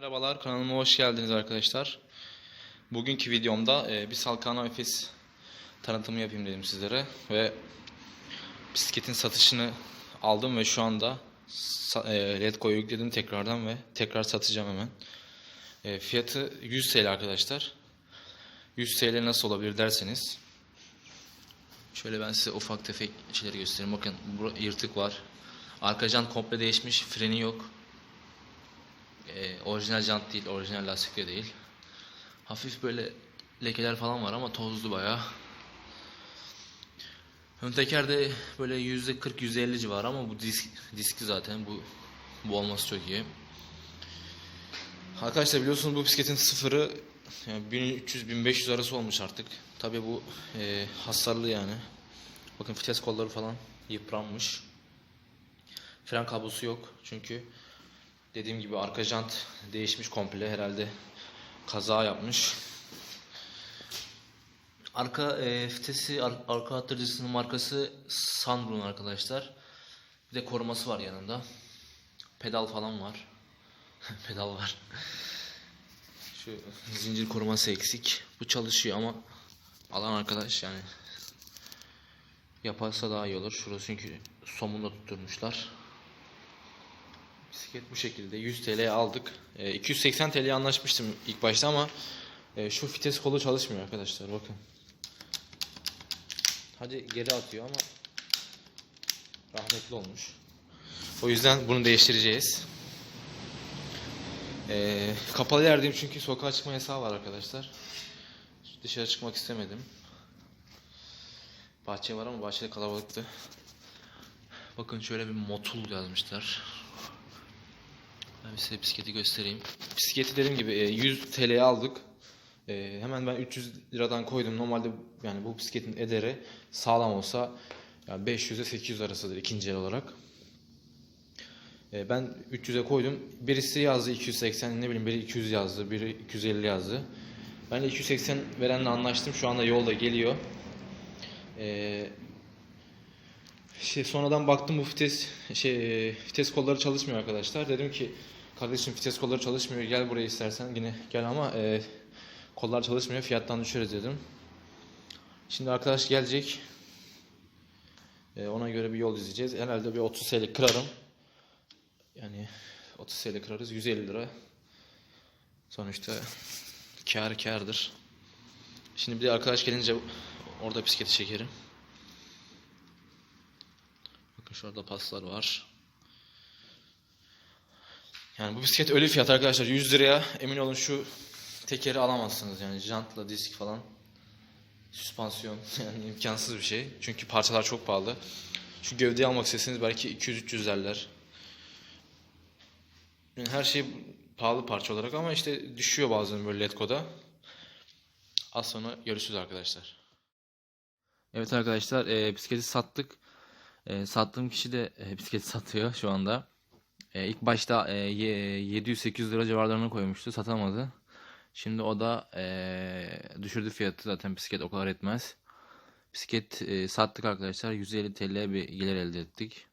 Merhabalar kanalıma hoş geldiniz arkadaşlar. Bugünkü videomda e, bir Salkano Efes tanıtımı yapayım dedim sizlere ve bisikletin satışını aldım ve şu anda e, Letgo'ya yükledim tekrardan ve tekrar satacağım hemen. E, fiyatı 100 TL arkadaşlar. 100 TL nasıl olabilir derseniz şöyle ben size ufak tefek şeyleri göstereyim. Bakın burada yırtık var. Arka jant komple değişmiş, freni yok. Ee, orijinal jant değil, orijinal lastik de değil. Hafif böyle lekeler falan var ama tozlu bayağı. Ön tekerde böyle %40-%50 civarı ama bu disk, diski zaten bu bu olması çok iyi. Arkadaşlar biliyorsunuz bu bisikletin sıfırı yani 1300-1500 arası olmuş artık. Tabi bu e, hasarlı yani. Bakın vites kolları falan yıpranmış. Fren kablosu yok çünkü dediğim gibi arka jant değişmiş komple herhalde kaza yapmış. Arka e, vitesi ar- arka attırıcısının markası Sunbrun arkadaşlar. Bir de koruması var yanında. Pedal falan var. Pedal var. Şu zincir koruması eksik. Bu çalışıyor ama alan arkadaş yani yaparsa daha iyi olur. Şurası çünkü somunda tutturmuşlar. Bisiklet bu şekilde 100 TL'ye aldık. E, 280 TL'ye anlaşmıştım ilk başta ama e, şu vites kolu çalışmıyor arkadaşlar bakın. Hadi geri atıyor ama rahmetli olmuş. O yüzden bunu değiştireceğiz. E, kapalı yerdeyim çünkü sokağa çıkma yasağı var arkadaşlar. Dışarı çıkmak istemedim. Bahçe var ama bahçede kalabalıktı. Bakın şöyle bir motul yazmışlar. Ben size bisikleti göstereyim. Bisikleti dediğim gibi e, 100 TL'ye aldık. E, Hemen ben 300 liradan koydum. Normalde yani bu bisikletin ederi sağlam olsa yani 500 ile 800 arasıdır ikinci el olarak. E, Ben 300'e koydum. Birisi yazdı 280 ne bileyim biri 200 yazdı, biri 250 yazdı. Ben de 280 verenle anlaştım. Şu anda yolda geliyor. E, şey sonradan baktım bu vites şey e, vites kolları çalışmıyor arkadaşlar. Dedim ki kardeşim vites kolları çalışmıyor. Gel buraya istersen yine gel ama e, kollar çalışmıyor. Fiyattan düşürürüz dedim. Şimdi arkadaş gelecek. E, ona göre bir yol izleyeceğiz. Herhalde bir 30 TL kırarım. Yani 30 TL kırarız. 150 lira. Sonuçta kar kardır. Şimdi bir de arkadaş gelince orada bisikleti çekerim. Bakın şurada paslar var. Yani bu bisiklet öyle fiyat arkadaşlar 100 liraya emin olun şu tekeri alamazsınız yani jantla disk falan. Süspansiyon yani imkansız bir şey. Çünkü parçalar çok pahalı. Şu gövdeyi almak isteseniz belki 200-300 derler. Yani her şey pahalı parça olarak ama işte düşüyor bazen böyle Letgo'da. Az sonra görüşürüz arkadaşlar. Evet arkadaşlar e, bisikleti sattık. E, sattığım kişi de e, bisiklet satıyor şu anda. E, ilk başta e, ye- 700-800 lira civarlarına koymuştu. Satamadı. Şimdi o da e, düşürdü fiyatı. Zaten bisiklet o kadar etmez. Bisiklet e, sattık arkadaşlar. 150 TL bir gelir elde ettik.